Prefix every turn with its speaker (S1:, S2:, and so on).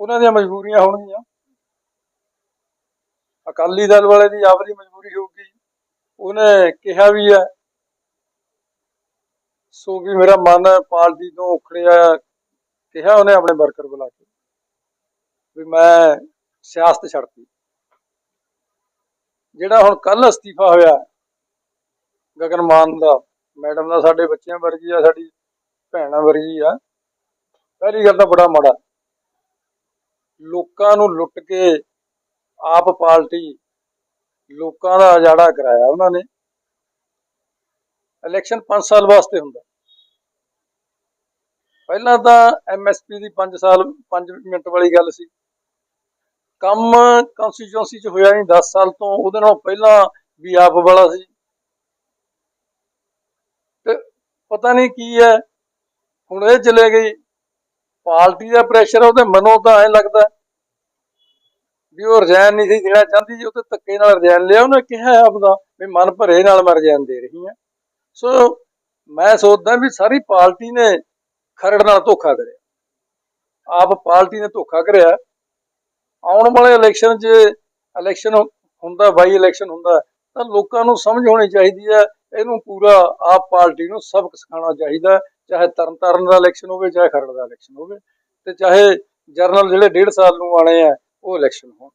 S1: ਉਹਨਾਂ ਦੀਆਂ ਮਜਬੂਰੀਆਂ ਹੋਣਗੀਆਂ। ਅਕਾਲੀ ਦਲ ਵਾਲੇ ਦੀ ਆਪਦੀ ਮਜਬੂਰੀ ਹੋਊਗੀ। ਉਹਨੇ ਕਿਹਾ ਵੀ ਹੈ, ਸੋ ਵੀ ਮੇਰਾ ਮਨ ਪਾਰਟੀ ਤੋਂ ਉਖੜਿਆ ਕਿਹਾ ਉਹਨੇ ਆਪਣੇ ਵਰਕਰ ਬੁਲਾ ਕੇ ਵੀ ਮੈਂ ਸਿਆਸਤ ਛੱਡਤੀ। ਜਿਹੜਾ ਹੁਣ ਕੱਲ ਅਸਤੀਫਾ ਹੋਇਆ, ਗਗਨ ਮਾਨ ਦਾ, ਮੈਡਮ ਦਾ ਸਾਡੇ ਬੱਚਿਆਂ ਵਰਗੀ ਆ, ਸਾਡੀ ਭੈਣਾਂ ਵਰਗੀ ਆ। ਪਹਿਲੀ ਗੱਲ ਤਾਂ ਬੜਾ ਮਾੜਾ। ਲੋਕਾਂ ਨੂੰ ਲੁੱਟ ਕੇ ਆਪ ਪਾਰਟੀ ਲੋਕਾਂ ਦਾ ਉਜਾੜਾ ਕਰਾਇਆ ਉਹਨਾਂ ਨੇ। ਇਲੈਕਸ਼ਨ 5 ਸਾਲ ਵਾਸਤੇ ਹੁੰਦਾ। ਪਹਿਲਾਂ ਤਾਂ ਐਮਐਸਪੀ ਦੀ 5 ਸਾਲ 5 ਮਿੰਟ ਵਾਲੀ ਗੱਲ ਸੀ। ਕੰਮ ਕਨਸਟੀਚੁਐਂਸੀ ਚ ਹੋਇਆ ਨਹੀਂ 10 ਸਾਲ ਤੋਂ ਉਹਦੇ ਨਾਲ ਪਹਿਲਾਂ ਵੀ ਆਪ ਵਾਲਾ ਸੀ। ਤੇ ਪਤਾ ਨਹੀਂ ਕੀ ਹੈ, ਹੁਣ ਇਹ ਚਲੇ ਗਈ ਪਾਰਟੀ ਦਾ ਪ੍ਰੈਸ਼ਰ ਉਹਦੇ ਮਨੋਂ ਤਾਂ ਐ ਲੱਗਦਾ। ਵੀ ਉਹ ਰਜਾਨ ਨਹੀਂ ਸੀ ਦੇਣਾ ਚਾਹੁੰਦੀ ਜੀ, ਉਹ ਤੇ ਧੱਕੇ ਨਾਲ ਰਜਾਨ ਲਿਆ, ਉਹਨੇ ਕਿਹਾ ਆਪਦਾ ਵੀ ਮਨ ਭਰੇ ਨਾਲ ਮੈਂ ਰਜਾਨ ਦੇ ਰਹੀ ਹਾਂ। ਸੋ ਮੈਂ ਸੋਚਦਾ ਵੀ ਸਾਰੀ ਪਾਰਟੀ ਨੇ ਖਰੜ ਨਾਲ ਧੋਖਾ ਕਰਿਆ। ਆਪ ਪਾਰਟੀ ਨੇ ਧੋਖਾ ਕਰਿਆ। ਆਉਣ ਵਾਲੇ ਇਲੈਕਸ਼ਨ 'ਚ ਇਲੈਕਸ਼ਨ ਹੁੰਦਾ, ਬਾਈ ਇਲੈਕਸ਼ਨ ਹੁੰਦਾ, ਤਾਂ ਲੋਕਾਂ ਨੂੰ ਸਮਝ ਹੋਣੀ ਚਾਹੀਦੀ ਹੈ ਇਹਨੂੰ ਪੂਰਾ ਆਪ ਪਾਰਟੀ ਨੂੰ ਸਬਕ ਸਿਖਾਉਣਾ ਚਾਹੀਦਾ ਹੈ, ਚਾਹੇ ਤਰਨਤਾਰਨ ਦਾ ਇਲੈਕਸ਼ਨ ਹੋਵੇ ਚਾਹੇ ਖਰੜ ਦਾ ਇਲੈਕਸ਼ਨ ਹੋਵੇ ਤੇ ਚਾਹੇ ਜਰਨਲ ਜਿਹੜੇ ਡੇਢ ਸਾਲ ਨੂੰ ਆਣੇ ਆ ਉਹ ਇਲੈਕਸ਼ਨ ਹੋਣ।